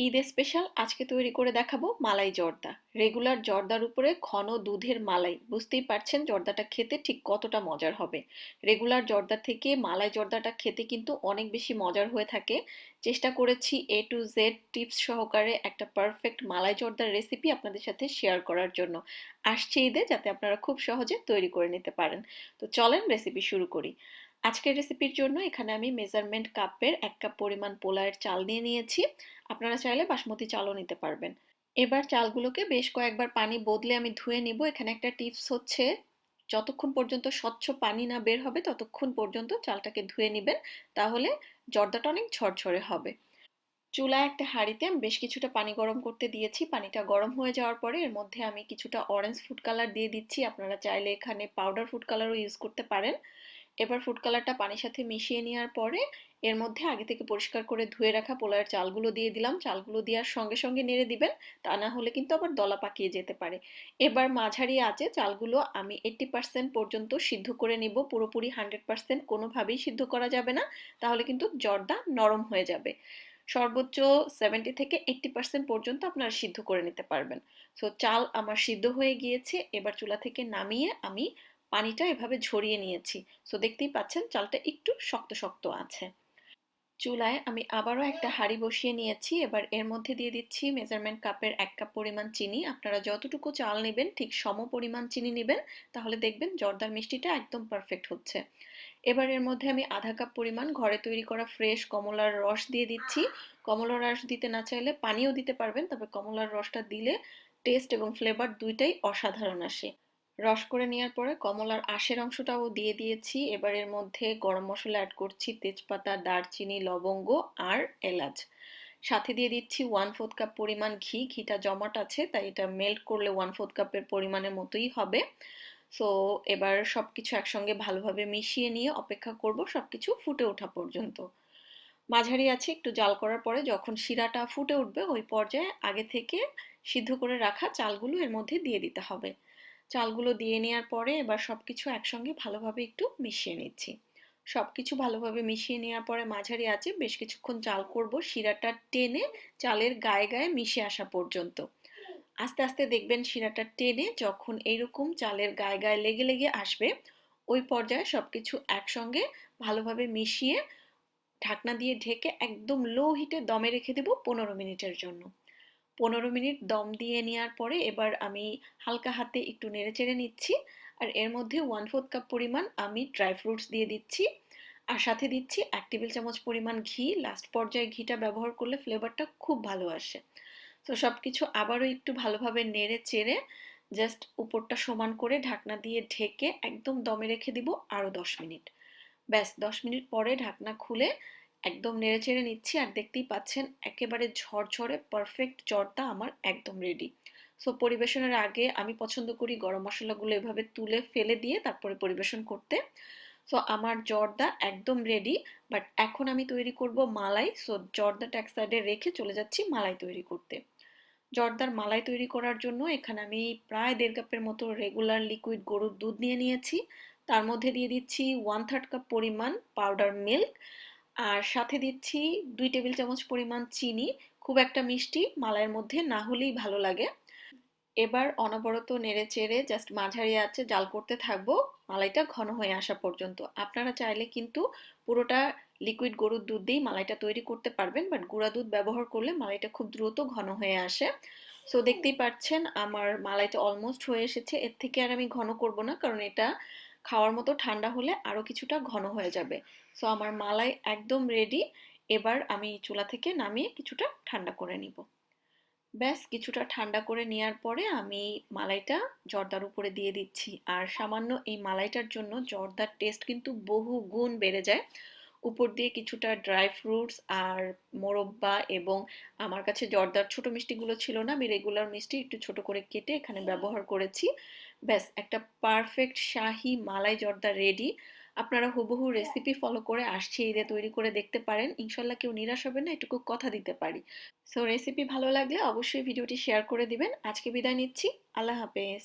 Eid special আজকে তৈরি করে দেখাবো মালাই জর্দা। রেগুলার জর্দার উপরে ঘন দুধের মালাই। বুঝতেই পারছেন জর্দাটা খেতে ঠিক কতটা মজার হবে। রেগুলার জর্দা থেকে মালাই জর্দাটা খেতে কিন্তু অনেক বেশি মজার হয়ে থাকে। চেষ্টা করেছি এ টু জেড টিপস সহকারে একটা পারফেক্ট মালাই জর্দার রেসিপি আপনাদের সাথে শেয়ার করার জন্য। আসছে ঈদে যাতে আপনারা খুব সহজে তৈরি করে নিতে পারেন। তো চলেন রেসিপি শুরু করি। আজকের রেসিপির জন্য এখানে আমি মেজারমেন্ট কাপের এক কাপ পরিমাণ পোলায়ের চাল নিয়ে নিয়েছি। আপনারা চাইলে বাসমতি চালও নিতে পারবেন। এবার চালগুলোকে বেশ কয়েকবার পানি বদলে আমি ধুয়ে নিব। এখানে একটা টিপস হচ্ছে, যতক্ষণ পর্যন্ত স্বচ্ছ পানি না বের হবে, ততক্ষণ পর্যন্ত চালটাকে ধুয়ে নেবেন। তাহলে জর্দাটা অনেক ঝরঝরে হবে। চুলায় একটা হাঁড়িতে আমি বেশ কিছুটা পানি গরম করতে দিয়েছি। পানিটা গরম হয়ে যাওয়ার পরে এর মধ্যে আমি কিছুটা অরেঞ্জ ফুড কালার দিয়ে দিচ্ছি। আপনারা চাইলে এখানে পাউডার ফুড কালারও ইউজ করতে পারেন। এবার ফুড কালারটা পানির সাথে মিশিয়ে নেওয়ার পরে এর মধ্যে আগে থেকে পরিষ্কার করে ধুয়ে রাখা পোলাওয়ের চালগুলো দিয়ে দিলাম। চালগুলো দেওয়ার সঙ্গে সঙ্গে নেড়ে দিবেন, তা না হলে কিন্তু আবার দলা পাকিয়ে যেতে পারে। এবার মাঝারি আছে চালগুলো আমি এইট্টি পার্সেন্ট পর্যন্ত সিদ্ধ করে নিব। পুরোপুরি হান্ড্রেড পার্সেন্ট কোনোভাবেই সিদ্ধ করা যাবে না, তাহলে কিন্তু জর্দা নরম হয়ে যাবে। সর্বোচ্চ সেভেন্টি থেকে এইট্টি পার্সেন্ট পর্যন্ত আপনারা সিদ্ধ করে নিতে পারবেন। সো চাল আমার সিদ্ধ হয়ে গিয়েছে, এবার চুলা থেকে নামিয়ে আমি পানিটা এভাবে ঝরিয়ে নিয়েছি। সো দেখতেই পাচ্ছেন চালটা একটু শক্ত শক্ত আছে। চুলায় আমি আবারও একটা হাঁড়ি বসিয়ে নিয়েছি। এবার এর মধ্যে দিয়ে দিচ্ছি মেজারমেন্ট কাপের এক কাপ পরিমাণ চিনি। আপনারা যতটুকু চাল নেবেন, ঠিক সম পরিমাণ চিনি নেবেন, তাহলে দেখবেন জর্দার মিষ্টিটা একদম পারফেক্ট হচ্ছে। এবার এর মধ্যে আমি আধা কাপ পরিমাণ ঘরে তৈরি করা ফ্রেশ কমলার রস দিয়ে দিচ্ছি। কমলার রস দিতে না চাইলে পানিও দিতে পারবেন, তবে কমলার রসটা দিলে টেস্ট এবং ফ্লেভার দুইটাই অসাধারণ আসে। রস করে নেওয়ার পরে কমলার আশের অংশটাও দিয়ে দিয়েছি। এবার এর মধ্যে গরম মশলা অ্যাড করছি তেজপাতা, দারচিনি, লবঙ্গ আর এলাচ। সাথে দিয়ে দিচ্ছি ওয়ান ফোর্থ কাপ পরিমাণ ঘি। ঘিটা জমাট আছে, তাই এটা মেল্ট করলে ওয়ান ফোর্থ কাপের পরিমাণের মতোই হবে। সো এবার সব কিছু একসঙ্গে ভালোভাবে মিশিয়ে নিয়ে অপেক্ষা করব সব কিছু ফুটে ওঠা পর্যন্ত। মাঝারি আছে, একটু জাল করার পরে যখন শিরাটা ফুটে উঠবে, ওই পর্যায়ে আগে থেকে সিদ্ধ করে রাখা চালগুলো এর মধ্যে দিয়ে দিতে হবে। চালগুলো দিয়ে নেওয়ার পরে এবার সব কিছু একসঙ্গে ভালোভাবে একটু মিশিয়ে নিচ্ছি। সব কিছু ভালোভাবে মিশিয়ে নেওয়ার পরে মাঝারি আছে বেশ কিছুক্ষণ চাল করব, শিরাটা টেনে চালের গায়ে গায়ে মিশে আসা পর্যন্ত। আস্তে আস্তে দেখবেন শিরাটা টেনে যখন এইরকম চালের গায়ে গায়ে লেগে লেগে আসবে, ওই পর্যায়ে সব কিছু একসঙ্গে ভালোভাবে মিশিয়ে ঢাকনা দিয়ে ঢেকে একদম লো হিটে দমে রেখে দেব পনেরো মিনিটের জন্য। পনেরো মিনিট দম দিয়ে নেওয়ার পরে এবার আমি হালকা হাতে একটু নেড়ে চেড়ে নিচ্ছি। আর এর মধ্যে ওয়ান ফোর্থ কাপ পরিমাণ আমি ড্রাই ফ্রুটস দিয়ে দিচ্ছি। আর সাথে দিচ্ছি এক টেবিল চামচ পরিমাণ ঘি। লাস্ট পর্যায়ে ঘিটা ব্যবহার করলে ফ্লেভারটা খুব ভালো আসে। তো সব কিছু আবারও একটু ভালোভাবে নেড়ে চেড়ে জাস্ট উপরটা সমান করে ঢাকনা দিয়ে ঢেকে একদম দমে রেখে দিব আরও দশ মিনিট। ব্যাস, দশ মিনিট পরে ঢাকনা খুলে একদম নেড়ে চেড়ে নিচ্ছি আর দেখতেই পাচ্ছেন একেবারে ঝরঝরে পারফেক্ট জর্দা আমার একদম রেডি সো পরিবেশনের আগে আমি পছন্দ করি গরম মশলাগুলো এভাবে তুলে ফেলে দিয়ে তারপরে পরিবেশন করতে। সো আমার জর্দা একদম রেডি বাট এখন আমি তৈরি করব মালাই। সো জর্দাটা এক সাইডে রেখে চলে যাচ্ছি মালাই তৈরি করতে। জর্দার মালাই তৈরি করার জন্য এখানে আমি প্রায় দেড় কাপের মতো রেগুলার লিকুইড গরুর দুধ নিয়ে নিয়েছি। তার মধ্যে দিয়ে দিচ্ছি ওয়ান থার্ড কাপ পরিমাণ পাউডার মিল্ক আর সাথে দিচ্ছি দুই টেবিল চামচ পরিমাণ চিনি, খুব একটা মিষ্টি, মালাইয়ের মধ্যে না হলেই ভালো লাগে। এবার অনবরত নেড়ে চেড়ে জাস্ট মাঝারি আছে জাল করতে থাকব, মালাইটা ঘন হয়ে আসা পর্যন্ত। আপনারা চাইলে কিন্তু পুরোটা লিকুইড গরুর দুধ দিয়েই মালাইটা তৈরি করতে পারবেন বাট গুঁড়া দুধ ব্যবহার করলে মালাইটা খুব দ্রুত ঘন হয়ে আসে। সো দেখতেই পাচ্ছেন আমার মালাইটা অলমোস্ট হয়ে এসেছে। এর থেকে আর আমি ঘন করব না, কারণ এটা খাওয়ার মতো ঠান্ডা হলে আরও কিছুটা ঘন হয়ে যাবে। সো আমার মালাই একদম রেডি এবার আমি চুলা থেকে নামিয়ে কিছুটা ঠান্ডা করে নিব। ব্যাস, কিছুটা ঠান্ডা করে নেওয়ার পরে আমি মালাইটা জর্দার উপরে দিয়ে দিচ্ছি। আর সামান্য এই মালাইটার জন্য জর্দার টেস্ট কিন্তু বহু গুণ বেড়ে যায়। উপর দিয়ে কিছুটা ড্রাই ফ্রুটস আর মোরব্বা এবং আমার কাছে জর্দার ছোট মিষ্টিগুলো ছিল না, আমি রেগুলার মিষ্টি একটু ছোট করে কেটে এখানে ব্যবহার করেছি। ব্যাস, একটা পারফেক্ট শাহি মালাই জর্দা রেডি আপনারা হুবহু রেসিপি ফলো করে আসছে ঈদে তৈরি করে দেখতে পারেন। ইনশাল্লাহ কেউ নিরাশ হবে না, এটুকু কথা দিতে পারি। সো রেসিপি ভালো লাগলে অবশ্যই ভিডিওটি শেয়ার করে দিবেন। আজকে বিদায় নিচ্ছি। আল্লাহ হাফেজ।